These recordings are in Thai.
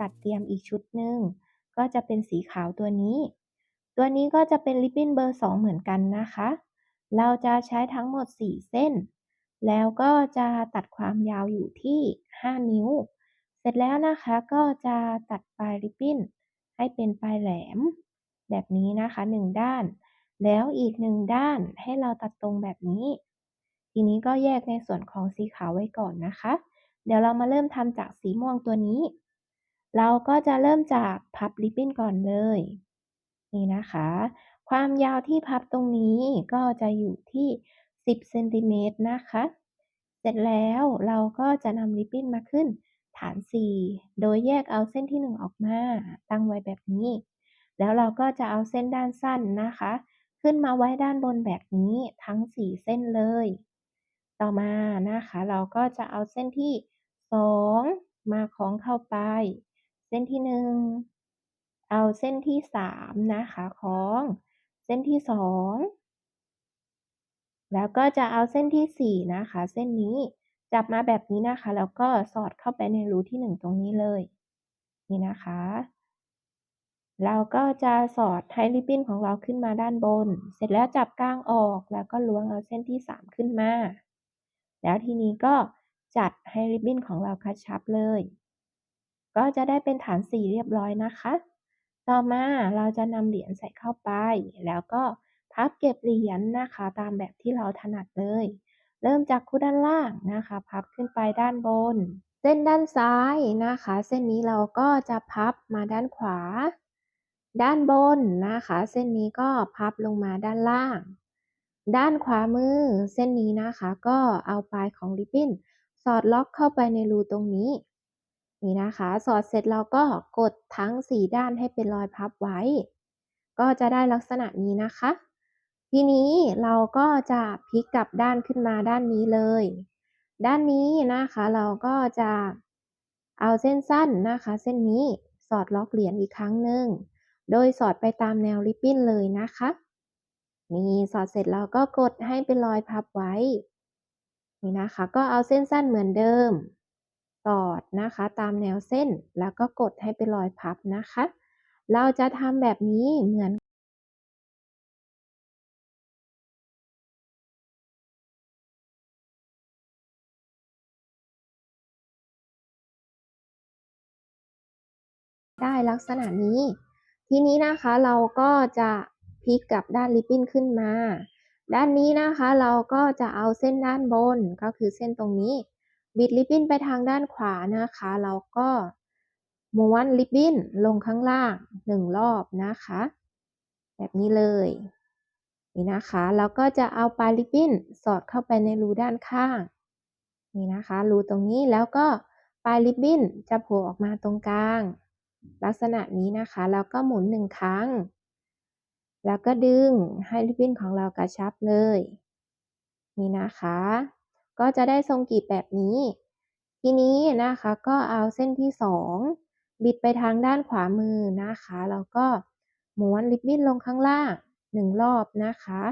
ตัดเตรียมอีกชุดหนึ่งก็จะเป็นสีขาวตัวนี้ ตัวนี้ก็จะเป็นริบบิ้นเบอร์ 2 เหมือนกันนะคะ เราจะใช้ทั้งหมด 4 เส้น แล้วก็จะตัดความยาวอยู่ที่ 5 นิ้ว เสร็จแล้วนะคะก็จะตัดปลายริบบิ้นให้เป็นปลายแหลม แบบนี้นะคะ 1 ด้าน แล้วอีก 1 ด้านให้เราตัดตรงแบบนี้ ทีนี้ก็แยกในส่วนของสีขาวไว้ก่อนนะคะ เดี๋ยวเรามาเริ่มทำจากสีม่วงตัวนี้ เราก็จะเริ่มจากพับริบบิ้นก่อนเลย นี่นะคะ ความยาวที่พับตรงนี้ก็จะอยู่ที่ 10เซนติเมตรนะคะ เสร็จแล้วเราก็จะนำริบบิ้นมาขึ้นฐาน 4 โดยแยกเอาเส้นที่ 1 ออกมา ตั้งไว้แบบนี้ แล้วเราก็จะเอาเส้นด้านสั้นนะคะ ขึ้นมาไว้ด้านบนแบบนี้ทั้ง 4 เส้นเลย ต่อมานะคะ เราก็จะเอาเส้นที่ 2 มาคล้องเข้าไป เส้นที่1เอาเส้นที่3นะคะคล้องเส้นที่2แล้วก็จะเอาเส้นที่4นะคะ เส้นนี้จับมาแบบนี้นะคะ แล้วก็สอดเข้าไปในรูที่1ตรงนี้เลย นี่นะคะเราก็จะสอดให้ริบบิ้นของเราขึ้นมาด้านบน เสร็จแล้วจับกลางออกแล้วก็ล้วงเอาเส้นที่ 3 ขึ้นมา แล้วทีนี้ก็จัดให้ริบบิ้นของเรากระชับเลย ก็จะได้เป็นฐาน4เรียบร้อยนะคะ ต่อมาเราจะนำเหรียญใส่เข้าไป แล้วก็พับเก็บเหรียญนะคะ ตามแบบที่เราถนัดเลย เริ่มจากคู่ด้านล่างนะคะ พับขึ้นไปด้านบน เส้นด้านซ้ายนะคะ เส้นนี้เราก็จะพับมาด้านขวา ด้านบนนะคะ เส้นนี้ก็พับลงมาด้านล่าง ด้านขวามือ เส้นนี้นะคะ ก็เอาปลายของริบบิ้นสอดล็อกเข้าไปในรูตรงนี้ นี่นะคะ สอดเสร็จเราก็กดทั้ง 4 ด้านให้เป็นรอยพับไว้ ก็จะได้ลักษณะนี้นะคะ ทีนี้เราก็จะพลิกกลับด้านขึ้นมาด้านนี้เลย ด้านนี้นะคะเราก็จะเอาเส้นสั้นนะคะ เส้นนี้สอดล็อกเหรียญอีกครั้งหนึ่ง โดยสอดไปตามแนวริบบิ้นเลยนะคะนี่สอดเสร็จเราก็กดให้เป็นรอยพับไว้ นี่นะคะ ก็เอาเส้นสั้นเหมือนเดิม สอดนะคะ ตามแนวเส้นแล้วก็กดให้เป็นรอยพับนะคะ เราจะทำแบบนี้เหมือนได้ลักษณะนี้ ทีนี้นะคะเราก็จะพลิกกลับด้านริบบิ้นขึ้นมา ด้านนี้นะคะเราก็จะเอาเส้นด้านบนก็คือเส้นตรงนี้ บิดริบบิ้นไปทางด้านขวานะคะเราก็ม้วนริบบิ้นลงข้างล่างหนึ่งรอบนะคะ แบบนี้เลยนี่นะคะแล้วก็จะเอาปลายริบบิ้นสอดเข้าไปในรูด้านข้างนี่นะคะรูตรงนี้แล้วก็ปลายริบบิ้นจะโผล่ออกมาตรงกลาง ลักษณะนี้นะคะแล้วก็หมุนหนึ่งครั้ง แล้วก็ดึงให้ริบบิ้นของเรากระชับเลย นี่นะคะ ก็จะได้ทรงกีบแบบนี้ ทีนี้นะคะก็เอาเส้นที่ 2 บิดไปทางด้านขวามือนะคะแล้วก็ม้วนริบบิ้นลงข้างล่างหนึ่งรอบนะคะ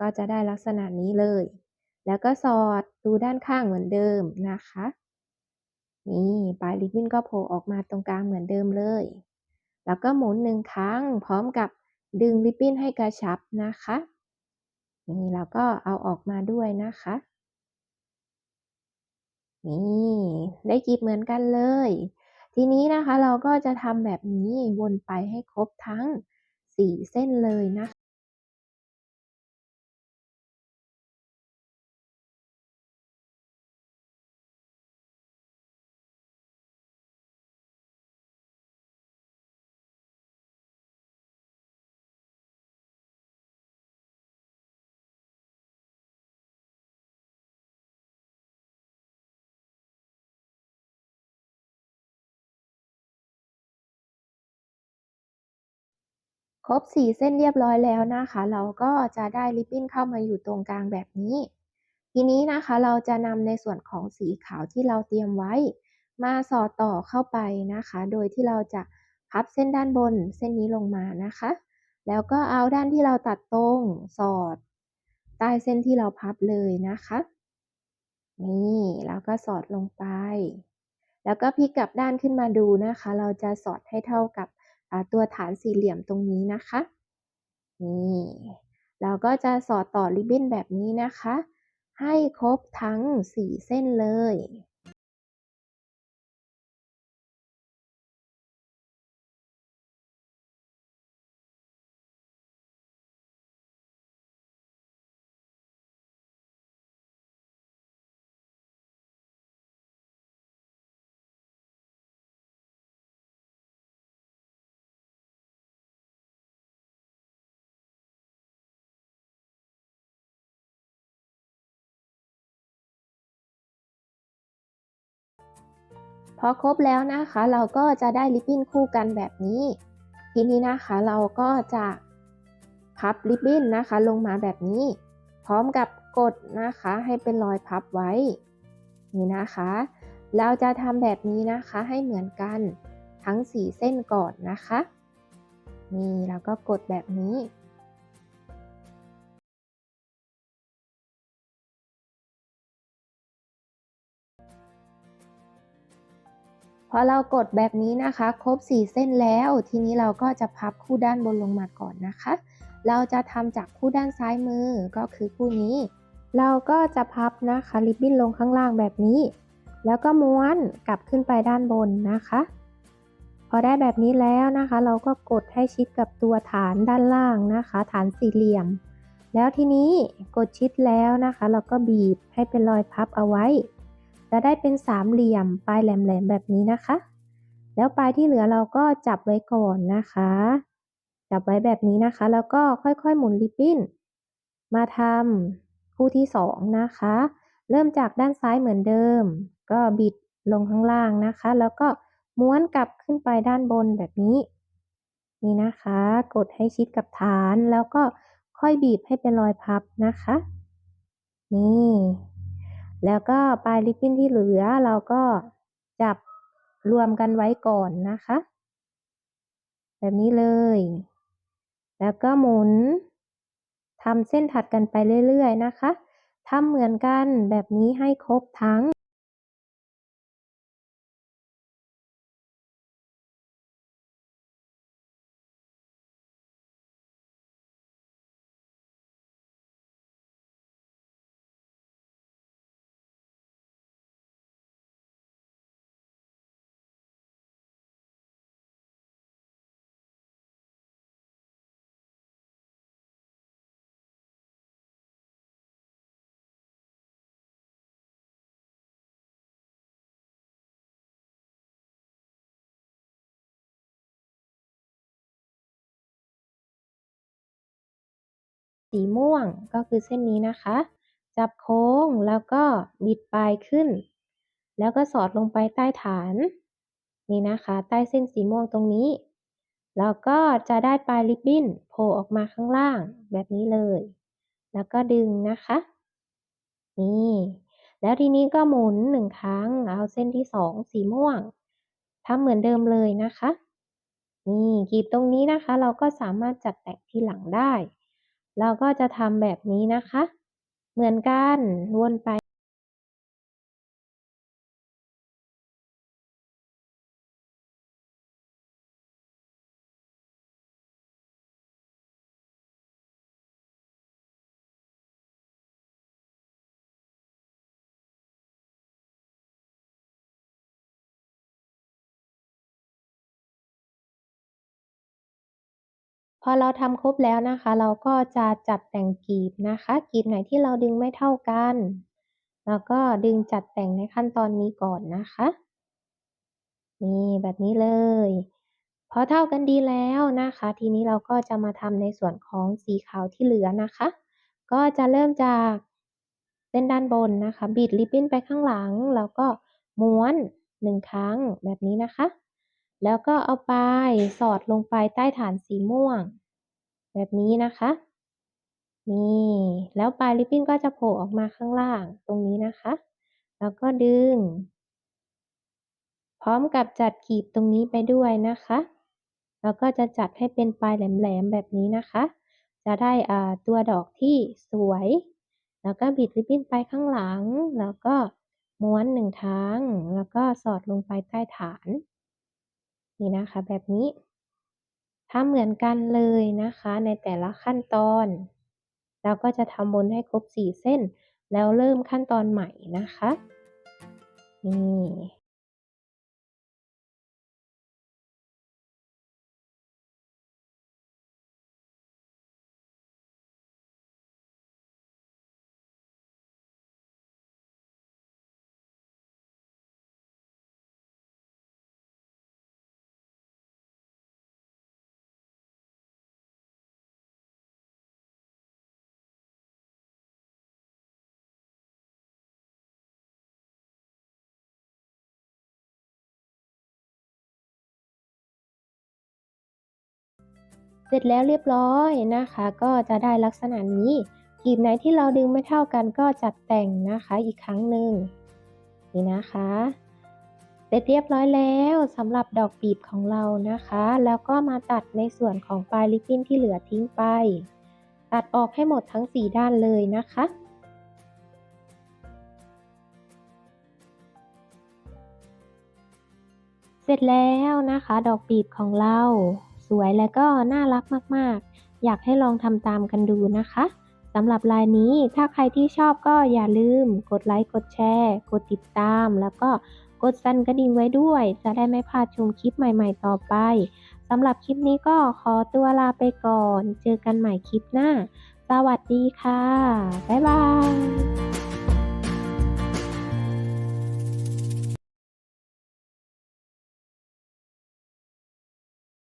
ก็จะได้ลักษณะนี้เลย แล้วก็สอดดูด้านข้างเหมือนเดิมนะคะ นี่ปลายริบบิ้นก็โผล่ออกมาตรงกลางเหมือนเดิมเลย แล้วก็หมุนหนึ่งครั้งพร้อมกับดึงริบบิ้นให้กระชับนะคะ นี่เราก็เอาออกมาด้วยนะคะ นี่ได้กลีบเหมือนกันเลย ทีนี้นะคะเราก็จะทำแบบนี้วนไปให้ครบทั้ง 4 เส้นเลยนะคะ ครบ 4 เส้นเรียบร้อยแล้วนะคะ เราก็จะได้ริบบิ้นเข้ามาอยู่ตรงกลางแบบนี้ ทีนี้นะคะเราจะนำในส่วนของสีขาวที่เราเตรียมไว้ มาสอดต่อเข้าไปนะคะ โดยที่เราจะพับเส้นด้านบนเส้นนี้ลงมานะคะ แล้วก็เอาด้านที่เราตัดตรงสอด ใต้เส้นที่เราพับเลยนะคะ นี่แล้วก็สอดลงไป แล้วก็พลิกกลับด้านขึ้นมาดูนะคะ เราจะสอดให้เท่ากับ ตัวฐานสี่เหลี่ยมตรงนี้นะคะ นี่เราก็จะสอดต่อริบบิ้นแบบนี้นะคะ ให้ครบทั้งสี่เส้นเลย พอครบแล้วนะคะ เราก็จะได้ริบบิ้นคู่กันแบบนี้ ทีนี้นะคะเราก็จะพับริบบิ้นนะคะ ลงมาแบบนี้ พร้อมกับกดนะคะ ให้เป็นรอยพับไว้ นี่นะคะ เราจะทำแบบนี้นะคะให้เหมือนกันทั้ง 4 เส้นก่อนนะคะ นี่เราก็กดแบบนี้ พอเรากดแบบนี้นะคะ ครบ 4 เส้นแล้ว ทีนี้เราก็จะพับคู่ด้านบนลงมาก่อนนะคะ เราจะทำจากคู่ด้านซ้ายมือก็คือคู่นี้ เราก็จะพับนะคะริบบิ้นลงข้างล่างแบบนี้ แล้วก็ม้วนกลับขึ้นไปด้านบนนะคะ พอได้แบบนี้แล้วนะคะ เราก็กดให้ชิดกับตัวฐานด้านล่างนะคะ ฐานสี่เหลี่ยม แล้วทีนี้กดชิดแล้วนะคะ เราก็บีบให้เป็นรอยพับเอาไว้ จะได้เป็นสามเหลี่ยมปลายแหลมๆแบบนี้นะคะ แล้วปลายที่เหลือเราก็จับไว้ก่อนนะคะ จับไว้แบบนี้นะคะ แล้วก็ค่อยๆหมุนริบบิ้น มาทำคู่ที่สองนะคะ เริ่มจากด้านซ้ายเหมือนเดิม ก็บิดลงข้างล่างนะคะ แล้วก็ม้วนกลับขึ้นไปด้านบนแบบนี้ นี่นะคะ กดให้ชิดกับฐานแล้วก็ค่อยบีบให้เป็นรอยพับนะคะ นี่ แล้วก็ปลายริบบิ้นที่เหลือเราก็จับรวมกันไว้ก่อนนะคะ แบบนี้เลย แล้วก็หมุนทำเส้นถัดกันไปเรื่อยๆนะคะทำเหมือนกันแบบนี้ให้ครบทั้ง สีม่วงก็คือเส้นนี้นะคะ จับโค้งแล้วก็บิดปลายขึ้น แล้วก็สอดลงไปใต้ฐาน นี่นะคะ ใต้เส้นสีม่วงตรงนี้ แล้วก็จะได้ปลายริบบิ้นโผล่ออกมาข้างล่างแบบนี้เลย แล้วก็ดึงนะคะ นี่ แล้วทีนี้ก็หมุนหนึ่งครั้งเอาเส้นที่สองสีม่วงทำเหมือนเดิมเลยนะคะนี่กีบตรงนี้นะคะ เราก็สามารถจัดแต่งที่หลังได้ เราก็จะทำแบบนี้นะคะ เหมือนกัน วนไป พอเราทำครบแล้วนะคะ เราก็จะจัดแต่งกีบนะคะกีบไหนที่เราดึงไม่เท่ากันแล้วก็ดึงจัดแต่งในขั้นตอนนี้ก่อนนะคะนี่แบบนี้เลยพอเท่ากันดีแล้วนะคะ ทีนี้เราก็จะมาทำในส่วนของสีขาวที่เหลือนะคะ ก็จะเริ่มจากเส้นด้านบนนะคะ บิดริบบิ้นไปข้างหลัง แล้วก็ม้วนหนึ่งครั้งแบบนี้นะคะ แล้วก็เอาปลายสอดลงไปใต้ฐานสีม่วง แบบนี้นะคะ นี่ แล้วปลายริบบิ้นก็จะโผล่ออกมาข้างล่างตรงนี้นะคะ แล้วก็ดึง พร้อมกับจัดกีบตรงนี้ไปด้วยนะคะ แล้วก็จะจัดให้เป็นปลายแหลมๆแบบนี้นะคะ จะได้ตัวดอกที่สวย แล้วก็บิดริบบิ้นไปข้างหลัง แล้วก็ม้วนหนึ่งครั้ง แล้วก็สอดลงไปใต้ฐาน นี่นะคะ แบบนี้ทำเหมือนกันเลยนะคะ ในแต่ละขั้นตอน เราก็จะทำบนให้ครบสี่เส้น แล้วเริ่มขั้นตอนใหม่นะคะนี่ เสร็จแล้วเรียบร้อยนะคะ ก็จะได้ลักษณะนี้กลีบไหนที่เราดึงไม่เท่ากันก็จัดแต่งนะคะอีกครั้งหนึ่งนี่นะคะ เสร็จเรียบร้อยแล้วสำหรับดอกปีบของเรานะคะ แล้วก็มาตัดในส่วนของปลายลิปบิ้นที่เหลือทิ้งไป ตัดออกให้หมดทั้ง 4 ด้านเลยนะคะเสร็จแล้วนะคะ ดอกปีบของเรา สวยและก็น่ารักมากๆ อยากให้ลองทำตามกันดูนะคะสำหรับลายนี้ถ้าใครที่ชอบก็อย่าลืม กดไลค์ กดแชร์ กดติดตาม แล้วก็กดสั่นกระดิ่งไว้ด้วย จะได้ไม่พลาดชมคลิปใหม่ๆต่อไปสำหรับคลิปนี้ก็ขอตัวลาไปก่อน เจอกันใหม่คลิปหน้า สวัสดีค่ะ บ๊ายบาย